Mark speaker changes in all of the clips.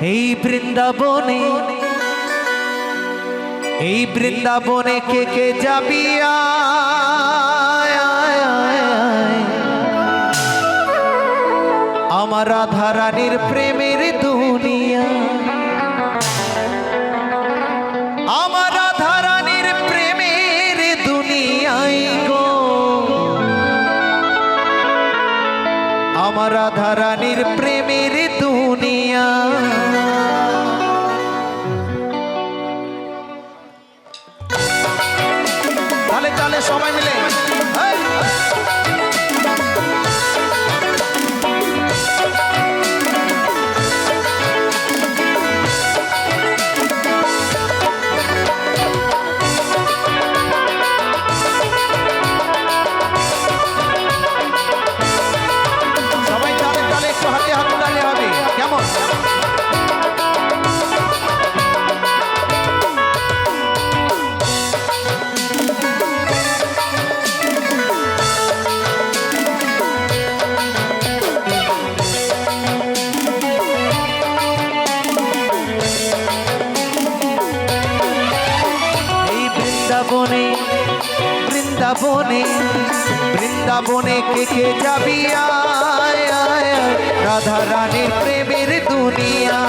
Speaker 1: এই বৃন্দাবনে এই বৃন্দাবনে কে কে যাবি। আমার রাধা প্রেমের দুনিয়া। আমার রাধা প্রেমের দুনিয়ায় গো। আমার রাধা রানীর প্রেমের তাহলে সবাই মিলে বৃন্দাবনে বৃন্দাবনে কে কে যাবি? আয়, আয়, রাধা রানীর প্রেমের দুনিয়া।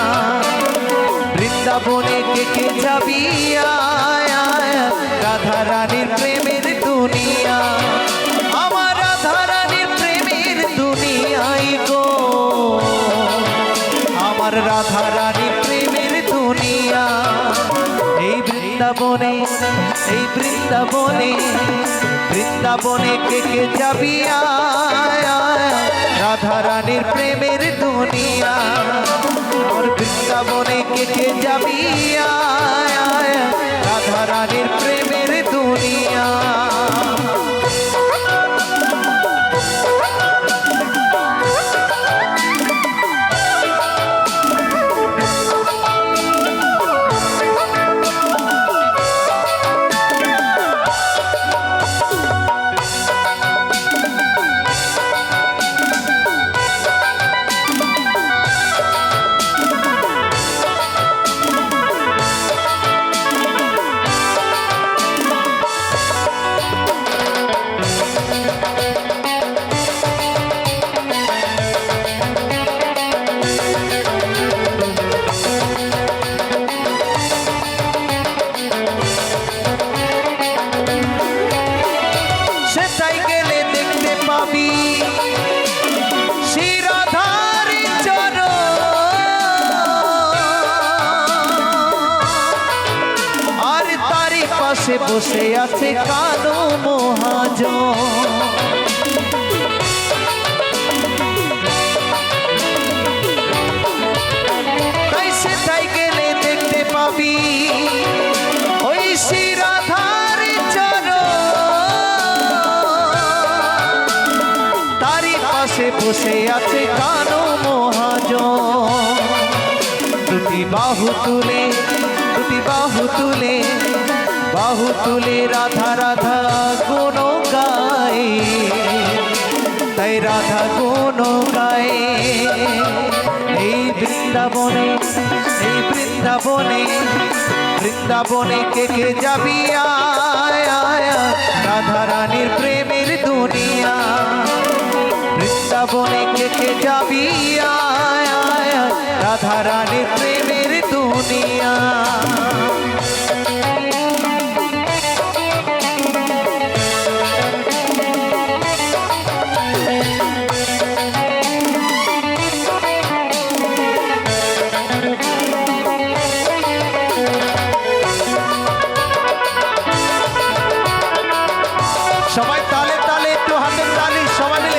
Speaker 1: বৃন্দাবনে কে কে যাবি? আয়, আয়, রাধা রানীর প্রেমের দুনিয়া। আমার রাধা রানীর প্রেমের দুনিয়াই গো। আমার রাধা রানীর বৃন্দাবনে এই বৃন্দাবনে বৃন্দাবনে কে কে যাবি আয়, আয়, রাধা রানীর প্রেমের দুনিয়া আর বৃন্দাবনে কে কে যাবি আয়, আয়, রাধা রানীর পাশে বসে আছে কালো মহাজন। তাই সেটাই গেলে দেখতে পাবি। ওই শিরাধার পাশে বসে আছে কানো মহাজন। দুটি বাহু তুলে, দুটি বাহু তুলে বাহু তুলে রাধা রাধা গুণ গায় তাই রাধা গুণ গায় এই বৃন্দাবনে এই বৃন্দাবনে বৃন্দাবনে কে কে যাবি? রাধা রানীর প্রেমের দুনিয়া। বৃন্দাবনে কে কে যাবি? রাধা রানীর প্রেমের দুনিয়া। সবাই তালে তালে একটু হাতের তালি সবাই মিলে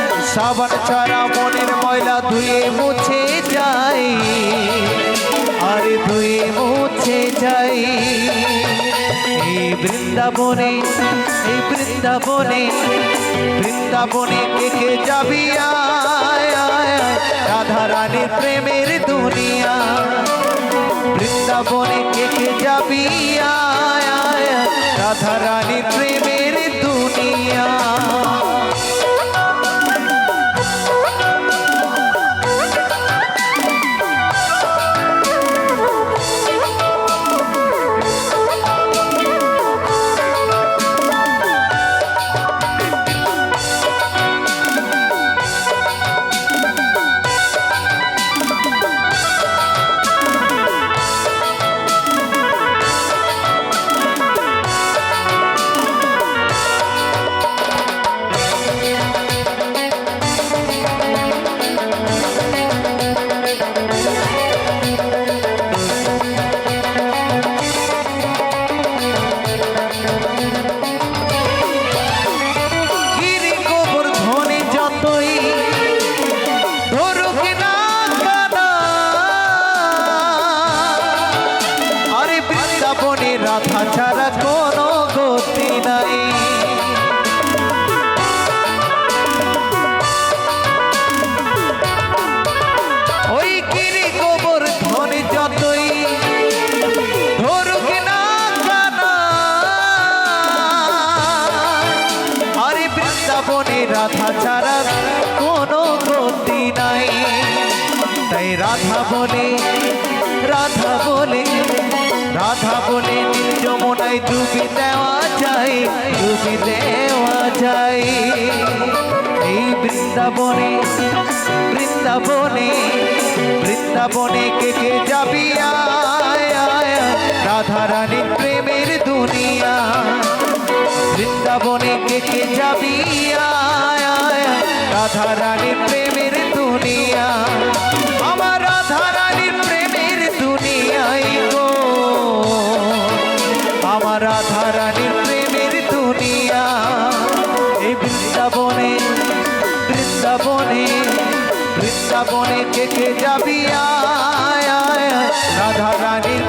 Speaker 1: সাবান ছাড়া মনের ময়লা ধুয়ে মুছে যায় আর ধুয়ে মুছে যায় এই বৃন্দাবনে এই বৃন্দাবনে বৃন্দাবনে কে যাবি রাধা রানীর প্রেমের দুনিয়া। বৃন্দাবনে কে যাবি রাধা রানীর প্রেমের রাধা বলে রাধা বলে রাধা বলে, যমুনায় ডুবি দেওয়া যায়, ডুবি দেওয়া যায়। এই বৃন্দাবনে বৃন্দাবনে বৃন্দাবনে কে কে যাবি? রাধা রানীর প্রেমের দুনিয়া। বৃন্দাবনে কে কে যাবি? রাধা রানীর আমার রাধা রানীর প্রেমের দুনিয়া এই বৃন্দাবনে বৃন্দাবনে বৃন্দাবনে কে কে যাবি আয় আয় আয়, রাধা রানীর